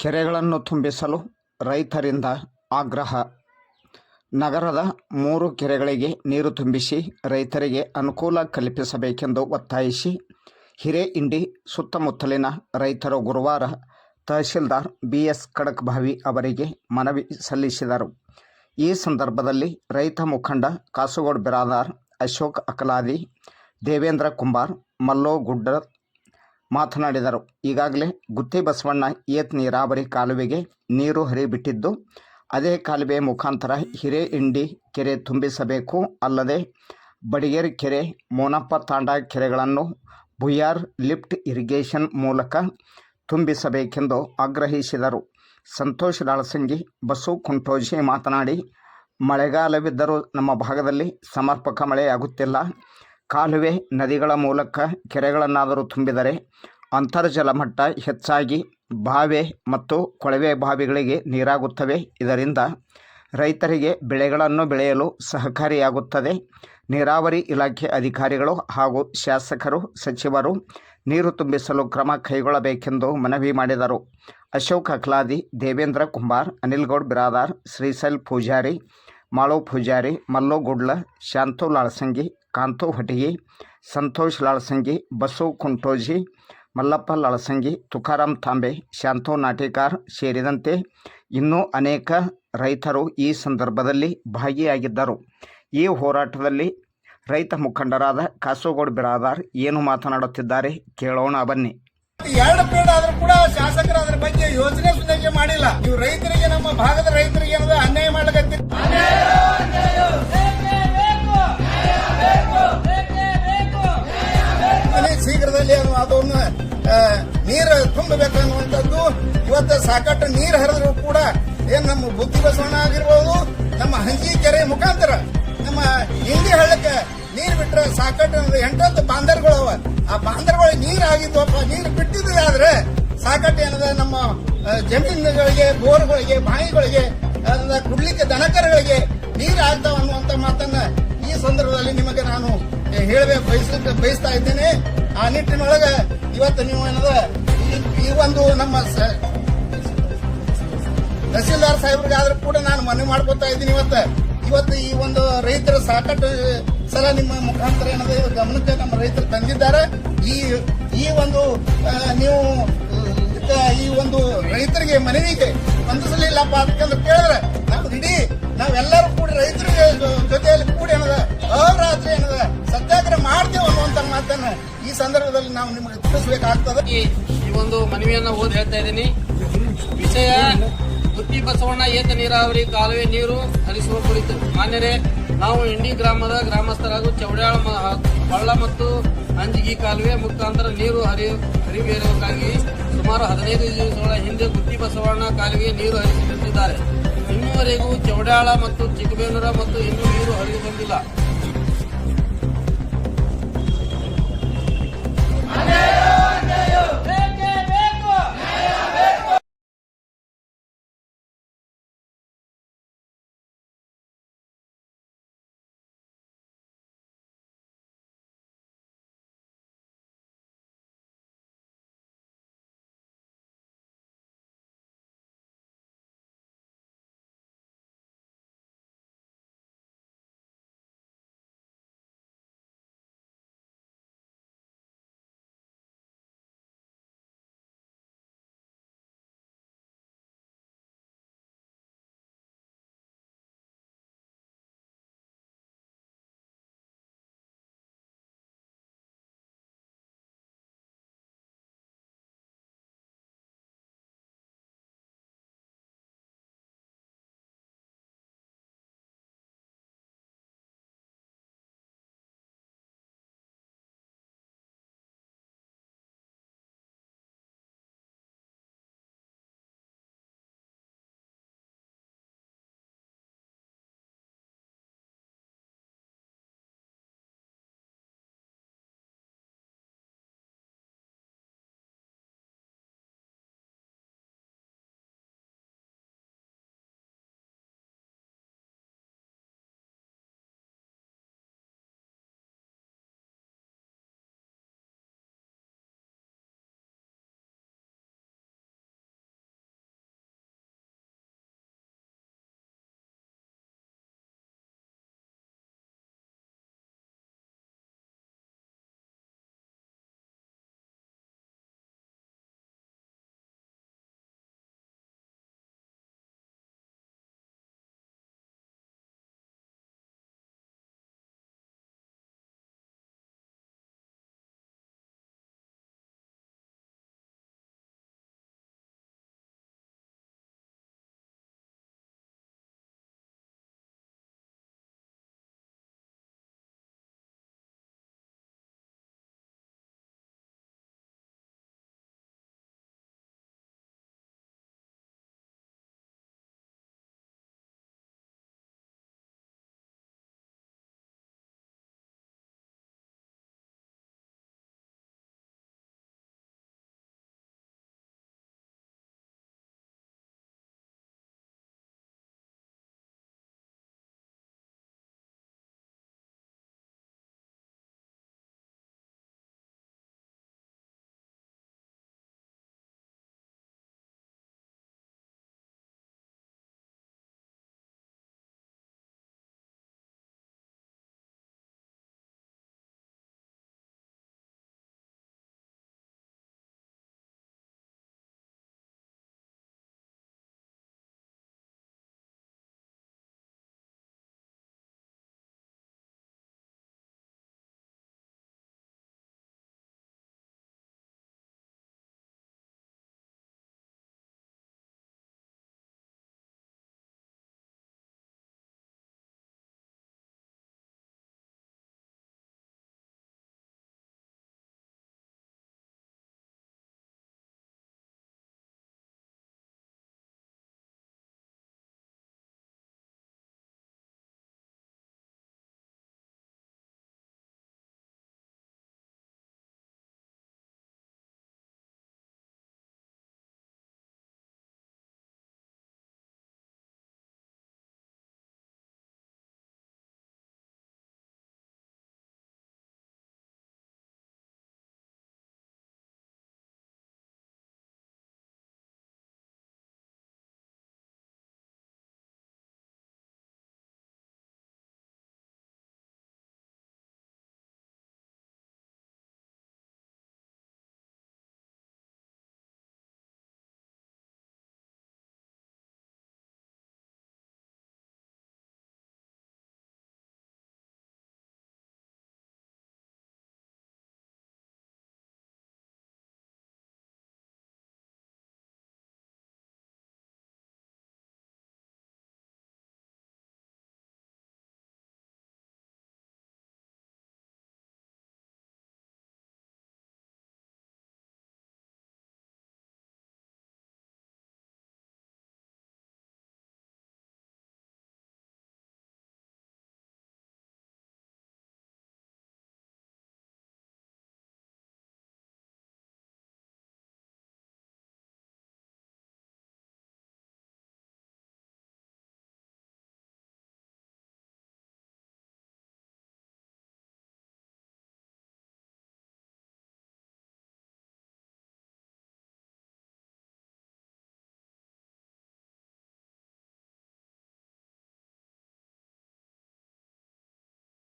ಕೆರೆಗಳನ್ನು ತುಂಬಿಸಲು ರೈತರಿಂದ ಆಗ್ರಹ. ನಗರದ ಮೂರು ಕೆರೆಗಳಿಗೆ ನೀರು ತುಂಬಿಸಿ ರೈತರಿಗೆ ಅನುಕೂಲ ಕಲ್ಪಿಸಬೇಕೆಂದು ಒತ್ತಾಯಿಸಿ ಹಿರೇಇಂಡಿ ಸುತ್ತಮುತ್ತಲಿನ ರೈತರು ಗುರುವಾರ ತಹಶೀಲ್ದಾರ್ ಬಿ ಎಸ್ ಖಡಕ್ಭಾವಿ ಅವರಿಗೆ ಮನವಿ ಸಲ್ಲಿಸಿದರು. ಈ ಸಂದರ್ಭದಲ್ಲಿ ರೈತ ಮುಖಂಡ ಕಾಸುಗೋಡ್ ಬಿರಾದಾರ್ ಅಶೋಕ್ ಅಕಲಾದಿ, ದೇವೇಂದ್ರ ಕುಂಬಾರ್, ಮಲ್ಲೋ ಗುಡ್ಡ ಮಾತನಾಡಿದರು. ಈಗಾಗಲೇ ಗುತ್ತಿ ಬಸವಣ್ಣ ಏತ್ ನೀರಾವರಿ ಕಾಲುವೆಗೆ ನೀರು ಹರಿಬಿಟ್ಟಿದ್ದು, ಅದೇ ಕಾಲುವೆ ಮುಖಾಂತರ ಹಿರೇಇಂಡಿ ಕೆರೆ ತುಂಬಿಸಬೇಕು. ಅಲ್ಲದೆ ಬಡಿಗೇರಿ ಕೆರೆ, ಮೋನಪ್ಪ ತಾಂಡ ಕೆರೆಗಳನ್ನು ಭುಯಾರ್ ಲಿಫ್ಟ್ ಇರಿಗೇಷನ್ ಮೂಲಕ ತುಂಬಿಸಬೇಕೆಂದು ಆಗ್ರಹಿಸಿದರು. ಸಂತೋಷ್ ದಾಳಸಂಗಿ, ಬಸು ಕುಂಟೋಜಿ ಮಾತನಾಡಿ, ಮಳೆಗಾಲವಿದ್ದರೂ ನಮ್ಮ ಭಾಗದಲ್ಲಿ ಸಮರ್ಪಕ ಮಳೆಯಾಗುತ್ತಿಲ್ಲ. ಕಾಲುವೆ ನದಿಗಳ ಮೂಲಕ ಕೆರೆಗಳನ್ನಾದರೂ ತುಂಬಿದರೆ ಅಂತರ್ಜಲ ಮಟ್ಟ ಹೆಚ್ಚಾಗಿ ಬಾವೆ ಮತ್ತು ಕೊಳವೆ ಬಾವಿಗಳಿಗೆ ನೀರಾಗುತ್ತವೆ. ಇದರಿಂದ ರೈತರಿಗೆ ಬೆಳೆಗಳನ್ನು ಬೆಳೆಯಲು ಸಹಕಾರಿಯಾಗುತ್ತದೆ. ನೀರಾವರಿ ಇಲಾಖೆ ಅಧಿಕಾರಿಗಳು ಹಾಗೂ ಶಾಸಕರು, ಸಚಿವರು ನೀರು ತುಂಬಿಸಲು ಕ್ರಮ ಕೈಗೊಳ್ಳಬೇಕೆಂದು ಮನವಿ ಮಾಡಿದರು. ಅಶೋಕ್ ಅಕ್ಲಾದಿ ದೇವೇಂದ್ರ ಕುಂಬಾರ್, ಅನಿಲ್ಗೌಡ್ ಬಿರಾದಾರ್ ಶ್ರೀಸೈಲ್ ಪೂಜಾರಿ, ಮಾಳು ಪೂಜಾರಿ, ಮಲ್ಲೋ ಗುಡ್ಲ ಶಾಂತು ಲಾಳ್ಸಂಗಿ ಕಾಂತು ಹಟಗಿ ಸಂತೋಷ್ ಲಾಳಸಂಗಿ ಬಸು ಕುಂಟೋಜಿ ಮಲ್ಲಪ್ಪ ಲಾಳಸಂಗಿ ತುಕಾರಾಮ್ ತಾಂಬೆ ಶಾಂತೋ ನಾಟಿಕಾರ್ ಸೇರಿದಂತೆ ಇನ್ನೂ ಅನೇಕ ರೈತರು ಈ ಸಂದರ್ಭದಲ್ಲಿ ಭಾಗಿಯಾಗಿದ್ದರು. ಈ ಹೋರಾಟದಲ್ಲಿ ರೈತ ಮುಖಂಡರಾದ ಕಾಸೋಗೌಡ ಬಿರಾದಾರ್ ಏನು ಮಾತನಾಡುತ್ತಿದ್ದಾರೆ ಕೇಳೋಣ ಬನ್ನಿ. ಎರಡು ಪೀಡ ಆದ್ರೂ ಕೂಡ ಶಾಸಕರು ಅದ್ರ ಬಗ್ಗೆ ಯೋಜನೆ ಸುಧಾರಣೆ ಮಾಡಿಲ್ಲ. ನೀವು ರೈತರಿಗೆ ನಮ್ಮ ಭಾಗದ ರೈತರಿಗೆ ಏನದ ಅನ್ಯಾಯ ಮಾಡ್ಲಕತ್ತೀರಿ ಅತಿ ಶೀಘ್ರದಲ್ಲಿ ಅದು ಅದನ್ನು ನೀರು ತುಂಬಬೇಕು ಅನ್ನುವಂಥದ್ದು. ಇವತ್ತು ಸಾಕಷ್ಟು ನೀರು ಹರಿದ್ರು ಕೂಡ ಏನ್ ನಮ್ಮ ಬುದ್ಧಿ ಬಸವಣ್ಣ ಆಗಿರ್ಬೋದು, ನಮ್ಮ ಹಂಜಿ ಕೆರೆ ಮುಖಾಂತರ ನಮ್ಮ ಹಿಂದಿ ಹಳ್ಳಕ್ಕೆ ನೀರು ಬಿಟ್ರೆ ಸಾಕಷ್ಟು ಎಂಟತ್ತು ಬಾಂಧರ್ಗಳು ಅವ. ಆ ಬಾಂಧರ್ಗಳಿಗೆ ನೀರು ಆಗಿದ್ವಪ್ಪ ನೀರು ಬಿಟ್ಟಿದ್ರೆ ಆದ್ರೆ ಸಾಕಷ್ಟು ಏನದ ನಮ್ಮ ಜಮೀನುಗಳಿಗೆ, ಬೋರ್ಗಳಿಗೆ ಬಾಯಿಗಳಿಗೆ ಕುಡ್ಲಿಕ್ಕೆ ದನಕರಗಳಿಗೆ ನೀರು ಆಗ್ತಾವ ಅನ್ನುವಂತ ಮಾತನ್ನ ಈ ಸಂದರ್ಭದಲ್ಲಿ ನಿಮಗೆ ನಾನು ಹೇಳಬೇಕು ಬಯಸ ಬಯಸ್ತಾ ಇದ್ದೇನೆ. ಆ ನಿಟ್ಟಿನೊಳಗೆ ಇವತ್ತು ನೀವು ಏನದ, ಈ- ಒಂದು ನಮ್ಮ ತಹಸೀಲ್ದಾರ್ ಸಾಹೇಬ್ರಿಗಾದ್ರೂ ಕೂಡ ನಾನು ಮನವಿ ಮಾಡ್ಕೊತಾ ಇದ್ದೀನಿ ಇವತ್ತು. ಇವತ್ತು ಈ ಒಂದು ರೈತರ ಸಾಕಷ್ಟು ಸಲ ನಿಮ್ಮ ಮುಖಾಂತರ ಏನದ ಗಮನಕ್ಕೆ ನಮ್ಮ ರೈತರು ತಂದಿದ್ದಾರೆ. ಈ ಈ ಒಂದು ನೀವು ಈ ಒಂದು ರೈತರಿಗೆ ಮನವಿಗೆ ಸ್ಪಂದಿಸಲಿಲ್ಲಪ್ಪ ಅಂತಂದ್ರೆ ಕೇಳಿದ್ರೆ, ನಾವು ಇಡೀ ನಾವೆಲ್ಲರೂ ಕೂಡ ರೈತರಿಗೆ ಮಾತನ್ನ ಈ ಸಂದರ್ಭದಲ್ಲಿ ನಾವು ನಿಮಗೆ ತಿಳಿಸಬೇಕಾಗ್ತದೆ. ಈ ಒಂದು ಮನವಿಯನ್ನ ಓದಿ ಹೇಳ್ತಾ ಇದ್ದೀನಿ. ವಿಷಯ ಗುತ್ತಿ ಬಸವಣ್ಣ ಏತ ನೀರಾವರಿ ಕಾಲುವೆ ನೀರು ಹರಿಸುವ ಕುರಿತು. ಮಾನ್ಯರೇ, ನಾವು ಇಂಡಿ ಗ್ರಾಮದ ಗ್ರಾಮಸ್ಥರಾಗೂ ಚೌಡ್ಯಾಳ ಮ- ಹಳ್ಳ ಮತ್ತು ಅಂಜಿಗಿ ಕಾಲುವೆ ಮುಖಾಂತರ ನೀರು ಹರಿ ಹರಿವೇರುವುದಕ್ಕಾಗಿ ಸುಮಾರು ಹದಿನೈದು ದಿವಸಗಳ ಹಿಂದೆ ಗುತ್ತಿ ಬಸವಣ್ಣ ಕಾಲುವೆ ನೀರು ಹರಿಸುತ್ತಿದ್ದಾರೆ ಇನ್ನುವರೆಗೂ ಚೌಡ್ಯಾಳ ಮತ್ತು ಚಿಕ್ಕಬೇನೂರ ಮತ್ತು ಇನ್ನೂ ನೀರು ಹರಿದು ಬಂದಿಲ್ಲ Yeah.